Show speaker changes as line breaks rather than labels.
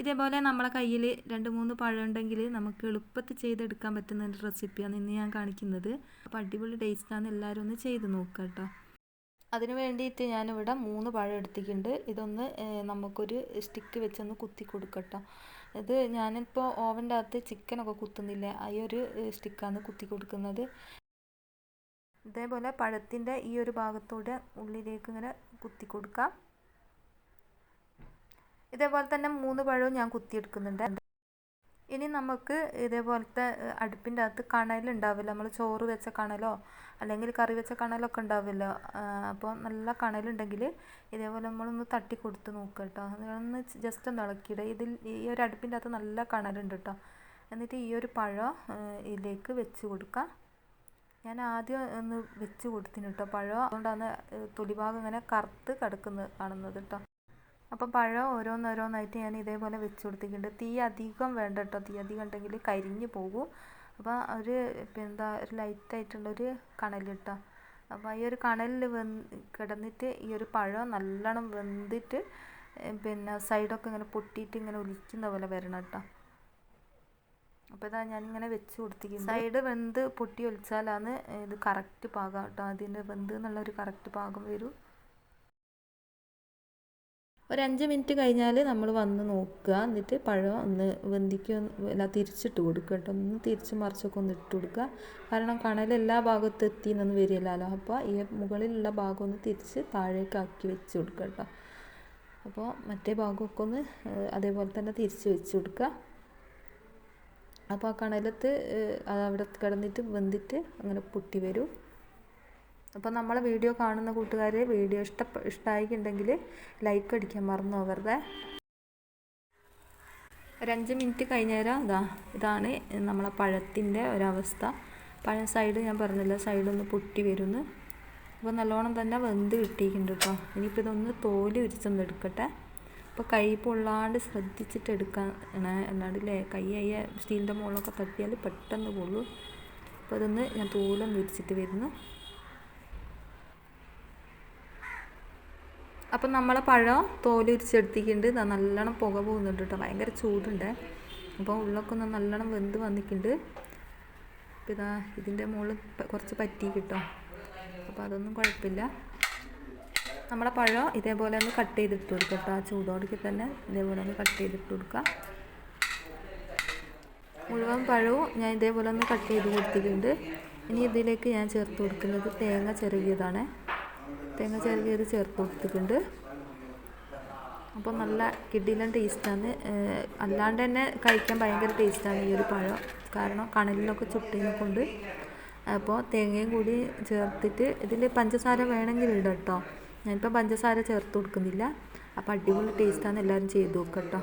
ഇതേപോലെ നമ്മളെ കയ്യിൽ രണ്ട് മൂന്ന് പഴം ഉണ്ടെങ്കിൽ നമുക്ക് എളുപ്പത്തിൽ ചെയ്തെടുക്കാൻ പറ്റുന്ന ഒരു റെസിപ്പിയാണ് ഇന്ന് ഞാൻ കാണിക്കുന്നത്. അപ്പോൾ അടിപൊളി ടേസ്റ്റാണ് എല്ലാവരും ഒന്ന് ചെയ്ത് നോക്കുക കേട്ടോ. അതിന് വേണ്ടിയിട്ട് ഞാനിവിടെ മൂന്ന് പഴം എടുത്തിട്ടുണ്ട്. ഇതൊന്ന് നമുക്കൊരു സ്റ്റിക്ക് വെച്ചൊന്ന് കുത്തി കൊടുക്കട്ടോ ഇത് ഞാനിപ്പോൾ ഓവന്റെ അകത്ത് ചിക്കനൊക്കെ കുത്തുന്നില്ല ആ ഒരു സ്റ്റിക്കാണ് കുത്തി കൊടുക്കുന്നത്. ഇതേപോലെ പഴത്തിന്റെ ഈ ഒരു ഭാഗത്തൂടെ ഉള്ളിലേക്ക് ഇങ്ങനെ കുത്തി കൊടുക്കാം. ഇതേപോലെ തന്നെ മൂന്ന് പഴവും ഞാൻ കുത്തിയെടുക്കുന്നുണ്ട്. ഇനി നമുക്ക് ഇതേപോലത്തെ അടുപ്പിന്റെ അകത്ത് കണലുണ്ടാവില്ല നമ്മൾ ചോറ് വെച്ച കണലോ അല്ലെങ്കിൽ കറി വെച്ച കണലൊക്കെ ഉണ്ടാവില്ലോ. അപ്പോൾ നല്ല കണലുണ്ടെങ്കിൽ ഇതേപോലെ നമ്മളൊന്ന് തട്ടി കൊടുത്ത് നോക്കുക കേട്ടോ. അതൊന്ന് ജസ്റ്റ് ഒന്ന് ഇളക്കിയിടുക ഇതിൽ ഈ ഒരു അടുപ്പിന്റെ അകത്ത് നല്ല കണലുണ്ട് കേട്ടോ. എന്നിട്ട് ഈ ഒരു പഴം ഇതിലേക്ക് വെച്ച് കൊടുക്കുക ഞാൻ ആദ്യം ഒന്ന് വെച്ച് കൊടുത്തിന് കേട്ടോ പഴം. അതുകൊണ്ടാണ് തൊലിഭാഗം ഇങ്ങനെ കറുത്ത് കിടക്കുന്നത് കാണുന്നത് കേട്ടോ. അപ്പം പഴം ഓരോന്നോരോന്നായിട്ട് ഞാൻ ഇതേപോലെ വെച്ച് കൊടുത്തിട്ടുണ്ട്. തീ അധികം വേണ്ട കേട്ടോ. തീ അധികം ഉണ്ടെങ്കിൽ കരിഞ്ഞ് പോകും. അപ്പോൾ ഒരു എന്താ ഒരു ലൈറ്റായിട്ടുള്ളൊരു കണൽ കേട്ടോ. അപ്പോൾ ഈ ഒരു കണലിൽ വെന്ത് കിടന്നിട്ട് ഈ ഒരു പഴം നല്ലോണം വെന്തിട്ട് പിന്നെ സൈഡൊക്കെ ഇങ്ങനെ പൊട്ടിയിട്ട് ഇങ്ങനെ ഒലിക്കുന്ന പോലെ വരണം കേട്ടോ. അപ്പോൾ ഇതാ ഞാനിങ്ങനെ വെച്ച് കൊടുത്തിരിക്കുന്നു സൈഡ് വെന്ത് പൊട്ടി ഒലിച്ചാലാണ് ഇത് കറക്റ്റ് പാകം കേട്ടോ. അതിന്റെ വെന്ത് എന്നുള്ളൊരു കറക്റ്റ് പാകം വരും. ഒരു അഞ്ച് മിനിറ്റ് കഴിഞ്ഞാൽ നമ്മൾ വന്ന് നോക്കുക. എന്നിട്ട് പഴം ഒന്ന് വെന്തിക്ക് അല്ല തിരിച്ചിട്ട് കൊടുക്കുക കേട്ടോ. ഒന്ന് തിരിച്ച് മറിച്ചൊക്കെ ഒന്ന് ഇട്ട് കൊടുക്കുക. കാരണം കണൽ എല്ലാ ഭാഗത്തും എത്തി എന്നൊന്നും വരില്ലല്ലോ അപ്പോൾ ഈ മുകളിലുള്ള ഭാഗം ഒന്ന് തിരിച്ച് താഴേക്ക് ആക്കി വെച്ച് കൊടുക്കുക കേട്ടോ. അപ്പോൾ മറ്റേ ഭാഗമൊക്കെ ഒന്ന് അതേപോലെ തന്നെ തിരിച്ച് വെച്ച് കൊടുക്കുക. അപ്പോൾ ആ കണലത്ത് അവിടെ കിടന്നിട്ട് വെന്തിട്ട് അങ്ങനെ പൊട്ടി വരും. അപ്പോൾ നമ്മളെ വീഡിയോ കാണുന്ന കൂട്ടുകാർ വീഡിയോ ഇഷ്ട ഇഷ്ടമായിട്ടുണ്ടെങ്കിൽ ലൈക്ക് അടിക്കാൻ മറന്നു പോകരുത്. ഒരഞ്ച് മിനിറ്റ് കഴിഞ്ഞേരം ഇതാ ഇതാണ് നമ്മളെ പഴത്തിന്റെ ഒരവസ്ഥ. പഴം സൈഡ് ഞാൻ പറഞ്ഞില്ല സൈഡൊന്ന് പൊട്ടി വരുന്നു. അപ്പോൾ നല്ലോണം തന്നെ വെന്ത് കിട്ടിയിട്ടുണ്ട് കേട്ടോ. ഇനിയിപ്പോൾ ഇതൊന്ന് തോൽ വിരിച്ചൊന്ന് എടുക്കട്ടെ. അപ്പോൾ കൈ പൊള്ളാണ്ട് ശ്രദ്ധിച്ചിട്ട് എടുക്കാൻ അല്ലാണ്ടില്ലേ കൈ അയ്യ സ്റ്റീലിന്റെ മുകളിലൊക്കെ തട്ടിയാൽ പെട്ടെന്ന് പൊള്ളു. അപ്പോൾ അതൊന്ന് ഞാൻ തോലൊന്ന് വിരിച്ചിട്ട് വരുന്നു. അപ്പം നമ്മളെ പഴം തോൽ ഉരിച്ചെടുത്തിട്ടുണ്ട്. നല്ലോണം പുക പോകുന്നുണ്ട് കേട്ടോ. ഭയങ്കര ചൂടുണ്ട്. അപ്പോൾ ഉള്ളൊക്കെ ഒന്ന് നല്ലോണം വെന്ത് വന്നിട്ടുണ്ട്. അപ്പോൾ ഇതാ ഇതിന്റെ മുകളിൽ കുറച്ച് പറ്റി കിട്ടോ അപ്പോൾ അതൊന്നും കുഴപ്പമില്ല. നമ്മളെ പഴം ഇതേപോലെ ഒന്ന് കട്ട് ചെയ്തിട്ട് കൊടുക്കുക കേട്ടോ ആ ചൂടോടൊക്കെ തന്നെ ഇതേപോലെ ഒന്ന് കട്ട് ചെയ്തിട്ട് കൊടുക്കുക മുഴുവൻ പഴവും ഞാൻ ഇതേപോലെ ഒന്ന് കട്ട് ചെയ്ത് കൊടുത്തിട്ടുണ്ട്. ഇനി ഇതിലേക്ക് ഞാൻ ചേർത്ത് കൊടുക്കുന്നത് തേങ്ങ ചെറുകിയതാണ്. തേങ്ങ ചിരകിയത് ചേർത്ത് കൊടുത്തിട്ടുണ്ട്. അപ്പോൾ നല്ല കിഡിലൻ ടേസ്റ്റാണ്. അല്ലാണ്ട് തന്നെ കഴിക്കാൻ ഭയങ്കര ടേസ്റ്റാണ് ഈ ഒരു പഴം. കാരണം കണലിലൊക്കെ ചുട്ടിനെ കൊണ്ട് അപ്പോൾ തേങ്ങയും കൂടി ചേർത്തിട്ട് ഇതിൽ പഞ്ചസാര വേണമെങ്കിൽ ഇടാം കേട്ടോ. ഞാനിപ്പോൾ പഞ്ചസാര ചേർത്ത് കൊടുക്കുന്നില്ല. അപ്പോൾ അടിപൊളി ടേസ്റ്റാണ്. എല്ലാവരും ചെയ്ത് നോക്കാം കേട്ടോ.